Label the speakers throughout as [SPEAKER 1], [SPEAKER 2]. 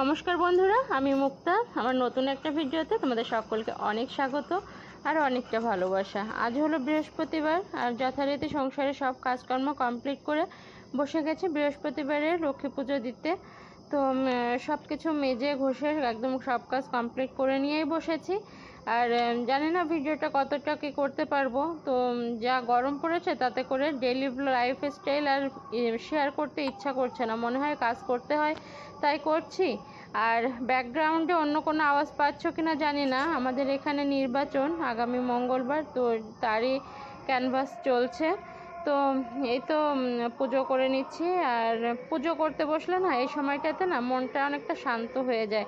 [SPEAKER 1] নমস্কার বন্ধুরা, আমি মুক্তা। আমার নতুন একটা ভিডিওতে তোমাদের সকলকে অনেক স্বাগত আর অনেকটা ভালোবাসা। আজ হলো বৃহস্পতিবার আর যথারীতি সংসারে সব কাজকর্ম কমপ্লিট করে বসে গেছে বৃহস্পতিবারে লক্ষ্মী পুজো দিতে। তো সব কিছু মেজে ঘষে একদম সব কাজ কমপ্লিট করে নিয়েই বসেছি। আর জানি না ভিডিওটা কতটা কি করতে পারব। তো যা গরম পড়েছে তাতে করে ডেইলি লাইফ স্টাইল আর শেয়ার করতে ইচ্ছা করছে না। মনে হয় কাজ করতে হয়, তাই করছি। আর ব্যাকগ্রাউন্ডে অন্য কোনো আওয়াজ পাচ্ছ কি না জানি না। আমাদের এখানে নির্বাচন, আগামী মঙ্গলবার, তো তারই ক্যানভাস চলছে। তো, এই তো পুজো করে নিচ্ছি। আর, পুজো করতে বসলে না, এই সময়টাতে না মনটা অনেকটা শান্ত হয়ে যায়।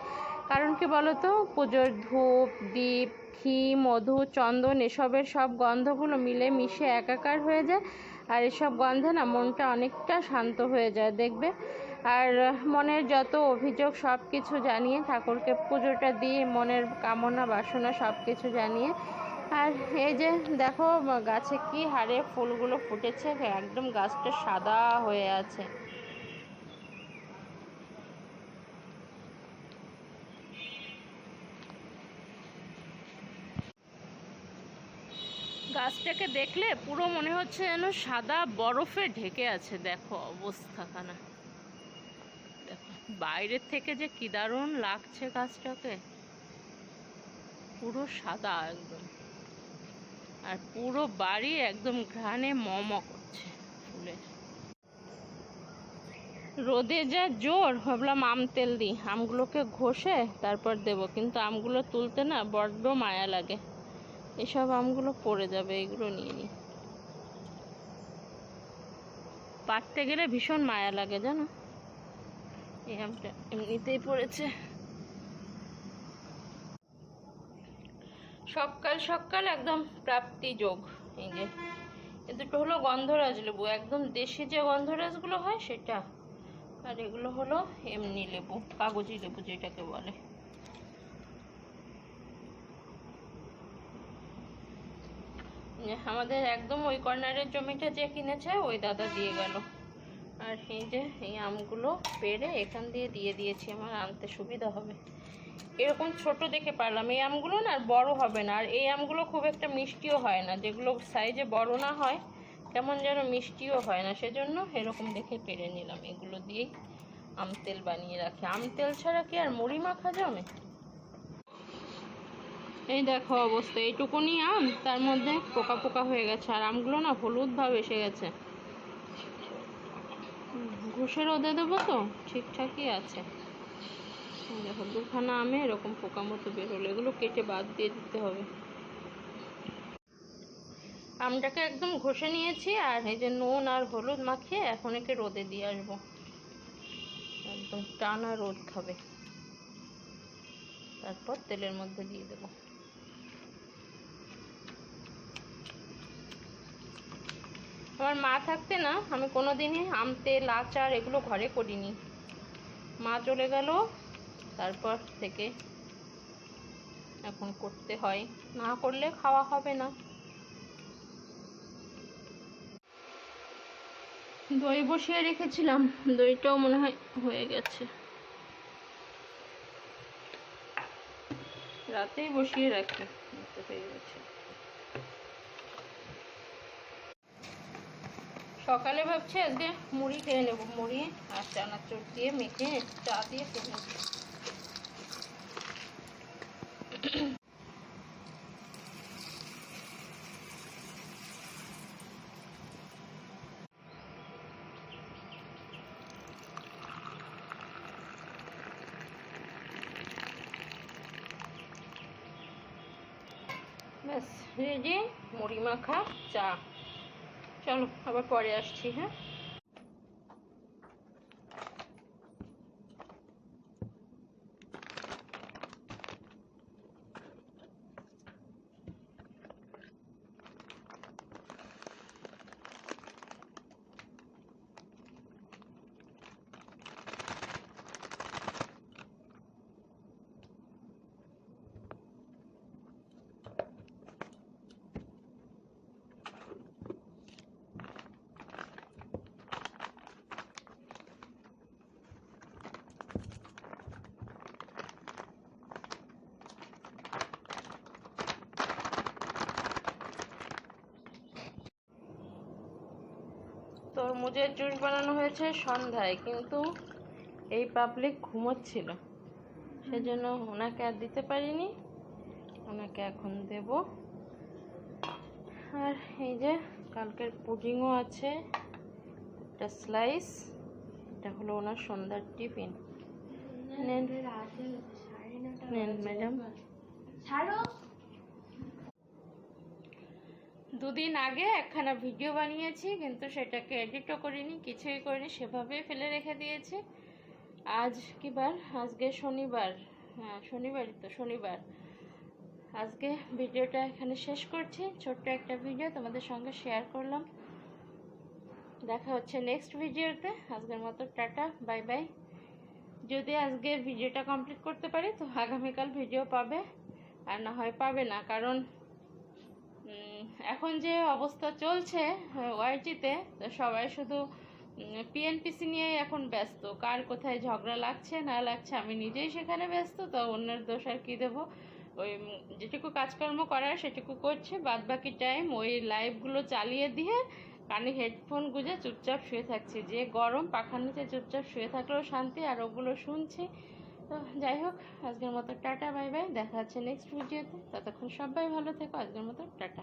[SPEAKER 1] কারণ কি বলো তো পুজোর ধূপ, দীপ, ঘি, মধু, চন্দন এসবের সব গন্ধগুলো মিলে মিশে একাকার হয়ে যায়। আর এসব গন্ধে না মনটা অনেকটা শান্ত হয়ে যায়, দেখবে? আর মনের যত অভিযোগ সব কিছু জানিয়ে ঠাকুরকে পুজোটা দিয়ে মনের কামনা, বাসনা সব কিছু জানিয়ে। আর এই যে দেখো, গাছে কি হারে ফুলগুলো ফুটেছে, একদম গাছটা সাদা হয়ে আছে। গাছটাকে দেখলে পুরো মনে হচ্ছে যেন সাদা বরফে ঢেকে আছে। দেখো অবস্থাখানা। দেখো, বাইরের থেকে যে কি দারুণ লাগছে গাছটাকে। পুরো সাদা একদম। আর পুরো বাড়ি একদম ঘ্রাণে মম করছে ফুলের। রোদে যা জোর, ভাবলাম আম তেল দিই। আমগুলোকে ঘষে তারপর দেব, কিন্তু আমগুলো তুলতে না বড্ড মায়া লাগে। এসব আমগুলো পড়ে যাবে, এগুলো নিয়ে নিই পাড়তে গেলে ভীষণ মায়া লাগে, জানো? এই আমটা এমনিতেই পড়েছে। সকাল সকাল একদম প্রাপ্তি যোগ, এই যে। এ দুটো হলো গন্ধরাজ লেবু, একদম দেশি যে গন্ধরাজগুলো হয় সেটা। আর এগুলো হলো এমনি লেবু, কাগজি লেবু যেটাকে বলে। আমাদের একদম ওই কর্নারের জমিটা যে কিনেছে, ওই দাদা দিয়ে গেল। আর এই যে, এই আমগুলো পেরে এখান দিয়ে দিয়ে দিয়েছি, আমার আনতে সুবিধা হবে। এরকম ছোট দেখে পারলাম। এই আমগুলো না আর বড় হবে না, আর এই আমগুলো খুব একটা মিষ্টিও হয় না। যেগুলো সাইজে বড় না হয়, তেমন যেন মিষ্টিও হয় না। সেজন্য এরকম দেখে পেরে নিলাম। এগুলো দিয়েই আম তেল বানিয়ে রাখি। আম তেল ছাড়া কি আর মুড়ি মাখা জমে এই দেখো অবস্থা, এইটুকুনি আম, তার মধ্যে পোকা পোকা হয়ে গেছে। আর আমগুলো না হলুদ ভাব এসে গেছে। ঘষে রোদে দেবো তো? ঠিকঠাকই আছে। দেখো, দুখানা আমে এরকম পোকা মতো বেরোলো। এগুলো কেটে বাদ দিয়ে দিতে হবে। আমটাকে একদম ঘষে নিয়েছি, আর এই যে নুন আর হলুদ মাখিয়ে এখন একে রোদে দিয়ে আসব। একদম টানা রোদ খাবে। তারপর তেলের মধ্যে দিয়ে দেবো। আমার মা থাকতে না, আমি কোনোদিনই আম, তেল, আচার এগুলো ঘরে করিনি। মা চলে গেল, তারপর থেকে এখন করতে হয়। না করলে খাওয়া হবে না। দই বসিয়ে রেখেছিলাম, দইটাও মনে হয় হয়ে গেছে। রাতেই বসিয়ে রাখি হয়ে গেছে। সকালে ভাবছি আজকে মুড়ি খেয়ে নেব। মুড়ি আর চানাচুর দিয়ে মেখে চা দিয়ে খেয়ে ব্যাস রেডি মুড়ি মাখা চা। চলো আবার পরে আসছি হ্যাঁ? তরমুজের জুস বানানো হয়েছে সন্ধ্যায় কিন্তু এই পাবলিক ঘুমোচ্ছিল। সেজন্য ওনাকে আর দিতে পারিনি ওনাকে এখন দেব। আর এই যে কালকের পুডিংও আছে একটা স্লাইস এটা হলো ওনার সন্ধ্যার টিফিন। নেন নেন ম্যাডাম।
[SPEAKER 2] ছাড়ো
[SPEAKER 1] দুদিন আগে একখানা ভিডিও বানিয়েছি, কিন্তু সেটাকে এডিটও করিনি, কিছুই করিনি, সেভাবেই ফেলে রেখে দিয়েছি। আজ কি বার? আজকে শনিবার। হ্যাঁ শনিবারই তো, শনিবার। আজকে ভিডিওটা এখানে শেষ করছি। ছোট্ট একটা ভিডিও তোমাদের সঙ্গে শেয়ার করলাম। দেখা হচ্ছে নেক্সট ভিডিওতে। আজকের মতো টাটা বাই বাই যদি আজকে ভিডিওটা কমপ্লিট করতে পারি, তো আগামীকাল ভিডিও পাবে। আর না হয় পাবে না, কারণ এখন যে অবস্থা চলছে ওয়াইটিতে তো সবাই শুধু পিএনপিসি নিয়ে এখন ব্যস্ত। কার কোথায় ঝগড়া লাগছে, না লাগছে, আমি নিজেই সেখানে ব্যস্ত, তো অন্যের দোষ আর কী দেবো? ওই যেটুকু কাজকর্ম করার সেটুকু করছে বাদ বাকি টাইম ওই লাইভগুলো চালিয়ে দিয়ে কানে হেডফোন গুঁজে চুপচাপ শুয়ে থাকছি। যে গরম, পাখার নিচে চুপচাপ শুয়ে থাকলেও শান্তি, আর ওগুলো শুনছি তো যাই হোক, আজকের মতো টাটা, বাই বাই, দেখা হচ্ছে নেক্সট ভিডিওতে ততক্ষণ সবাই ভালো থেকো, আজকের মতো টাটা।